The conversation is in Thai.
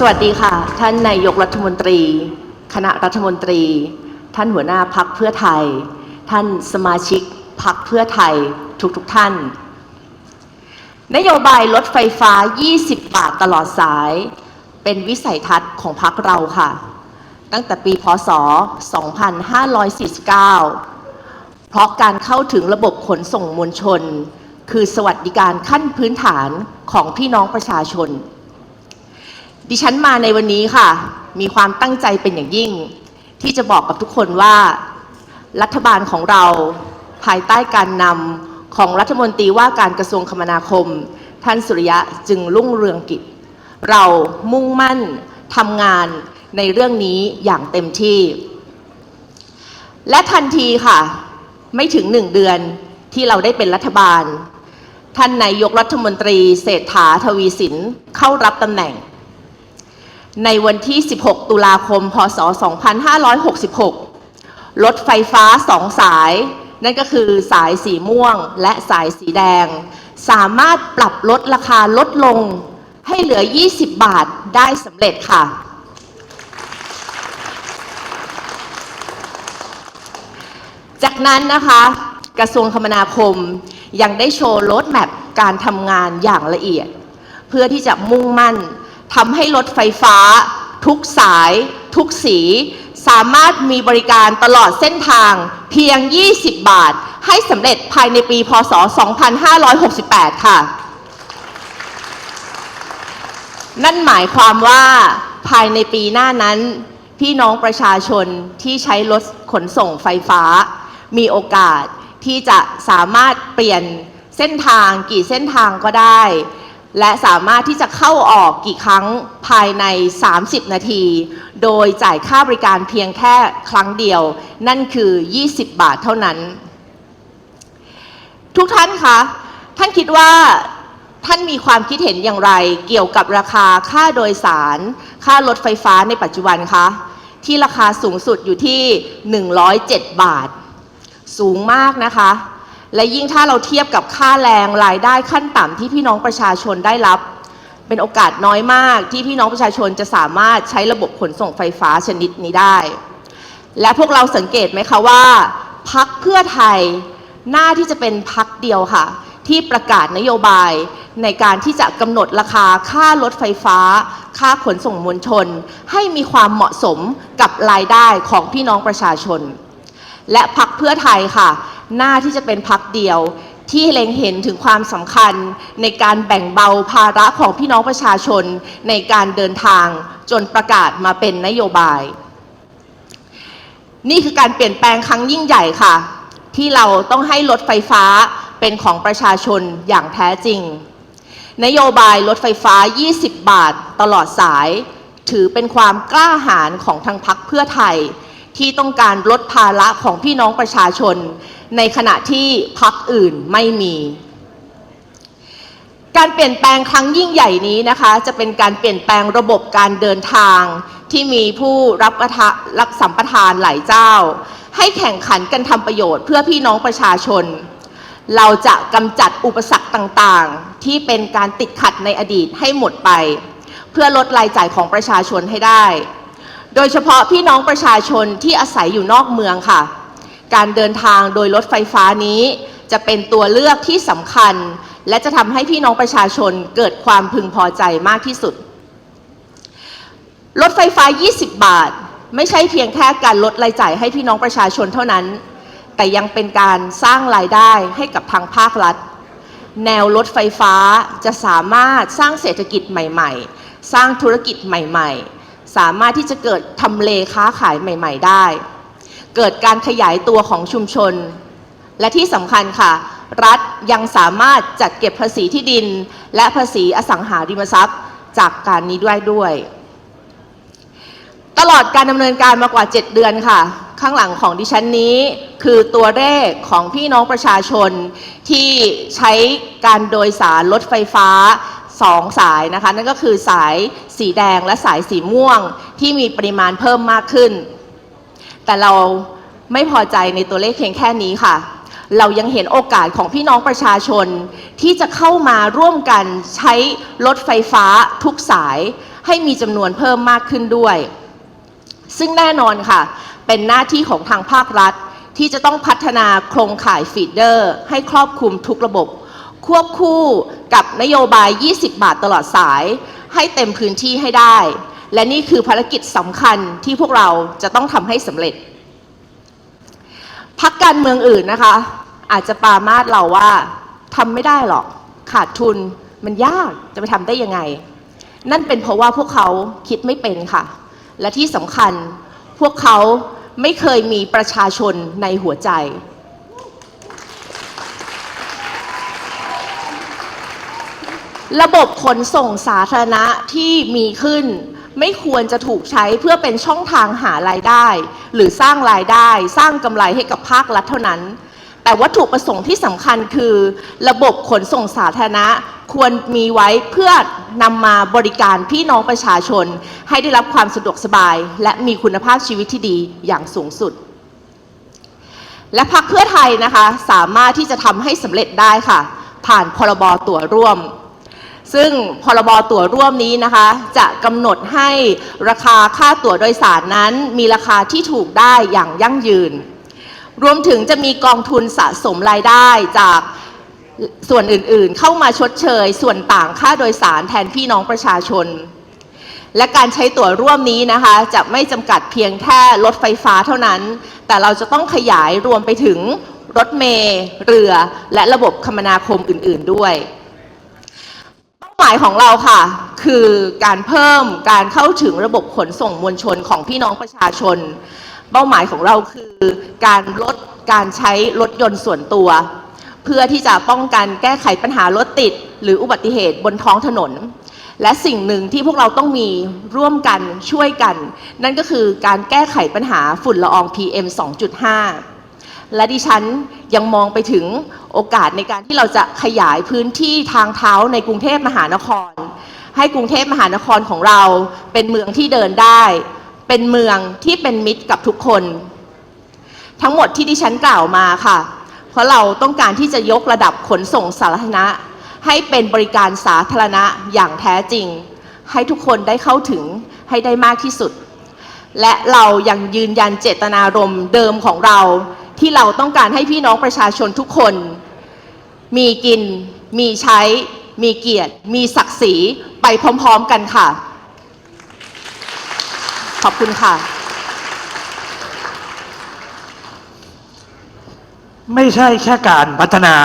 สวัสดีค่ะ ท่านนายกรัฐมนตรี คณะรัฐมนตรี ท่านหัวหน้าพักเพื่อไทย ท่านสมาชิกพักเพื่อไทยทุกๆทท่าน นโยบายลดไฟฟ้า 20 บาทตลอดสาย เป็นวิสัยทัศน์ของพักเราค่ะ ตั้งแต่ปีพศ 2549 เพราะการเข้าถึงระบบขนส่งมวลชน คือสวัสดิการขั้นพื้นฐานของพี่น้องประชาชน ดิฉันมาในวันนี้ค่ะ มีความตั้งใจเป็นอย่างยิ่ง ที่จะบอกกับทุกคนว่า รัฐบาลของเราภายใต้การนำของรัฐมนตรีว่าการกระทรวงคมนาคม ท่านสุริยะจึงรุ่งเรืองกิจ เรามุ่งมั่นทำงานในเรื่องนี้อย่างเต็มที่ และทันทีค่ะ ไม่ถึงหนึ่งเดือนที่เราได้เป็นรัฐบาล ท่านนายกรัฐมนตรีเศรษฐาทวีสินเข้ารับตำแหน่ง ในวันที่ 16 ตุลาคม พศ 2566 รถไฟฟ้าสองสาย นั่นก็คือสายสีม่วงและสายสีแดง สามารถปรับลดราคาลดลงให้เหลือ 20 บาทได้สำเร็จค่ะ จากนั้นนะคะ กระทรวงคมนาคมยังได้โชว์รถแมพการทำงานอย่างละเอียด เพื่อที่จะมุ่งมั่น ทำให้รถไฟฟ้า ทุกสาย ทุกสี สามารถมีบริการตลอดเส้นทางเพียง 20 บาท ให้สำเร็จภายในปีพศ 2568 ค่ะ นั่นหมายความว่าภายในปีหน้านั้น พี่น้องประชาชนที่ใช้รถขนส่งไฟฟ้า มีโอกาสที่จะสามารถเปลี่ยนเส้นทางกี่เส้นทางก็ได้ และสามารถที่จะเข้าออกกี่ครั้งภายใน 30 นาที โดยจ่ายค่าบริการเพียงแค่ครั้งเดียว นั่นคือ 20 บาทเท่านั้น ทุกท่านคะ ท่านคิดว่าท่านมีความคิดเห็นอย่างไร เกี่ยวกับราคาค่าโดยสาร ค่ารถไฟฟ้าในปัจจุบันคะ ที่ราคาสูงสุดอยู่ที่ 107 บาท สูงมากนะคะ และยิ่งถ้าเราเทียบกับค่าแรงรายได้ขั้นต่ำที่พี่น้องประชาชนได้รับ เป็นโอกาสน้อยมากที่พี่น้องประชาชนจะสามารถใช้ระบบขนส่งไฟฟ้าชนิดนี้ได้ และพวกเราสังเกตไหมคะว่าพักเพื่อไทยหน่าที่จะเป็นพักเดียวค่ะ ที่ประกาศนโยบายในการที่จะกำหนดราคาค่ารถไฟฟ้า ค่าขนส่งมวลชน ให้มีความเหมาะสมกับรายได้ของพี่น้องประชาชน และพักเพื่อไทยค่ะ หน้าที่จะเป็นพักเดียว ที่เล็งเห็นถึงความสำคัญในการแบ่งเบาภาระของพี่น้องประชาชนในการเดินทางจนประกาศมาเป็นนโยบาย นี่คือการเปลี่ยนแปลงครั้งยิ่งใหญ่ค่ะ ที่เราต้องให้รถไฟฟ้าเป็นของประชาชนอย่างแท้จริง นโยบายรถไฟฟ้า 20 บาทตลอดสาย ถือเป็นความกล้าหาญของทางพักเพื่อไทย ที่ต้องการลดภาระของพี่น้องประชาชน ในขณะที่พักอื่นไม่มี การเปลี่ยนแปลงครั้งยิ่งใหญ่นี้นะคะ จะเป็นการเปลี่ยนแปลงระบบการเดินทางที่มีผู้รับประทะรับสัมปทานหลายเจ้า ให้แข่งขันกันทำประโยชน์เพื่อพี่น้องประชาชน เราจะกำจัดอุปสรรคต่างๆ ที่เป็นการติดขัดในอดีตให้หมดไป เพื่อลดรายจ่ายของประชาชนให้ได้ โดยเฉพาะพี่น้องประชาชนที่อาศัยอยู่นอกเมืองค่ะ การเดินทางโดยรถไฟฟ้านี้ จะเป็นตัวเลือกที่สำคัญ และจะทำให้พี่น้องประชาชนเกิดความพึงพอใจมากที่สุด รถไฟฟ้า 20 บาท ไม่ใช่เพียงแค่การลดรายจ่ายให้พี่น้องประชาชนเท่านั้น แต่ยังเป็นการสร้างรายได้ให้กับทางภาครัฐ แนวรถไฟฟ้าจะสามารถสร้างเศรษฐกิจใหม่ ๆ สร้างธุรกิจใหม่ ๆ สามารถที่จะเกิดทำเลค้าขายใหม่ ๆ ได้ เกิดการขยายตัวของชุมชน และที่สำคัญค่ะ รัฐยังสามารถจัดเก็บภาษีที่ดิน และภาษีอสังหาริมทรัพย์ จากการนี้ด้วยด้วย ตลอดการดำเนินการมากว่า 7 เดือนค่ะ ข้างหลังของดิฉันนี้คือตัวเลขของพี่น้องประชาชนที่ใช้การโดยสารรถไฟฟ้าสองสายนะคะ นั่นก็คือสายสีแดงและสายสีม่วงที่มีปริมาณเพิ่มมากขึ้น แต่เราไม่พอใจในตัวเลขเพียงแค่นี้ค่ะ เรายังเห็นโอกาสของพี่น้องประชาชน ที่จะเข้ามาร่วมกันใช้รถไฟฟ้าทุกสาย ให้มีจำนวนเพิ่มมากขึ้นด้วย ซึ่งแน่นอนค่ะ เป็นหน้าที่ของทางภาครัฐ ที่จะต้องพัฒนาโครงข่ายฟีดเดอร์ ให้ครอบคลุมทุกระบบ ควบคู่กับนโยบาย 20 บาทตลอดสาย ให้เต็มพื้นที่ให้ได้ และนี่คือภารกิจสำคัญที่พวกเราจะต้องทำให้สำเร็จ พักการเมืองอื่นนะคะ อาจจะปามาสเราว่าทำไม่ได้หรอก ขาดทุนมันยากจะไปทำได้ยังไง นั่นเป็นเพราะว่าพวกเขาคิดไม่เป็นค่ะ และที่สำคัญพวกเขาไม่เคยมีประชาชนในหัวใจ ระบบขนส่งสาธารณะที่มีขึ้น ไม่ควรจะถูกใช้เพื่อเป็นช่องทางหารายได้ หรือสร้างรายได้ สร้างกำไรให้กับภาครัฐเท่านั้น แต่วัตถุประสงค์ที่สำคัญคือ ระบบขนส่งสาธารณะควรมีไว้เพื่อนำมาบริการพี่น้องประชาชน ให้ได้รับความสะดวกสบาย และมีคุณภาพชีวิตที่ดีอย่างสูงสุด และพรรคเพื่อไทยนะคะสามารถที่จะทำให้สำเร็จได้ค่ะ ผ่านพรบตั๋วร่วม ซึ่งพรบตั๋วร่วมนี้นะคะ จะกำหนดให้ราคาค่าตั๋วโดยสารนั้น มีราคาที่ถูกได้อย่างยั่งยืน รวมถึงจะมีกองทุนสะสมรายได้จากส่วนอื่นๆ เข้ามาชดเชย ส่วนต่างค่าโดยสารแทนพี่น้องประชาชน และการใช้ตั๋วร่วมนี้นะคะ จะไม่จำกัดเพียงแค่รถไฟฟ้าเท่านั้น แต่เราจะต้องขยายรวมไปถึงรถเมล์เรือ และระบบคมนาคมอื่น ๆ ด้วยายของเราค่ะ คือการเพิ่มการเข้าถึงระบบขนส่งมวลชนของพี่น้องประชาชน เป้าหมายของเราคือการลดการใช้รถยนต์ส่วนตัว เพื่อที่จะป้องกันแก้ไขปัญหารถติด หรืออุบัติเหตุบนท้องถนน และสิ่งหนึ่งที่พวกเราต้องมีร่วมกันช่วยกัน นั่นก็คือการแก้ไขปัญหาฝุ่นละออง PM 2.5และดิฉัน ยังมองไปถึงโอกาสในการที่เราจะขยายพื้นที่ทางเท้าในกรุงเทพมหานคร ให้กรุงเทพมหานครของเรา เป็นเมืองที่เดินได้ เป็นเมืองที่เป็นมิตรกับทุกคน ทั้งหมดที่ดิฉันกล่าวมาค่ะ เพราะเราต้องการที่จะยกระดับขนส่งสาธารณะ ให้เป็นบริการสาธารณะอย่างแท้จริง ให้ทุกคนได้เข้าถึงให้ได้มากที่สุดและเรายังยืนยันเจตนารมณ์เดิมของเรา ที่เราต้องการให้พี่น้องประชาชนทุกคน มีกิน มีใช้ มีเกียรติ มีศักดิ์ศรีไปพร้อมๆกันค่ะ ขอบคุณค่ะ ไม่ใช่แค่การพัฒนา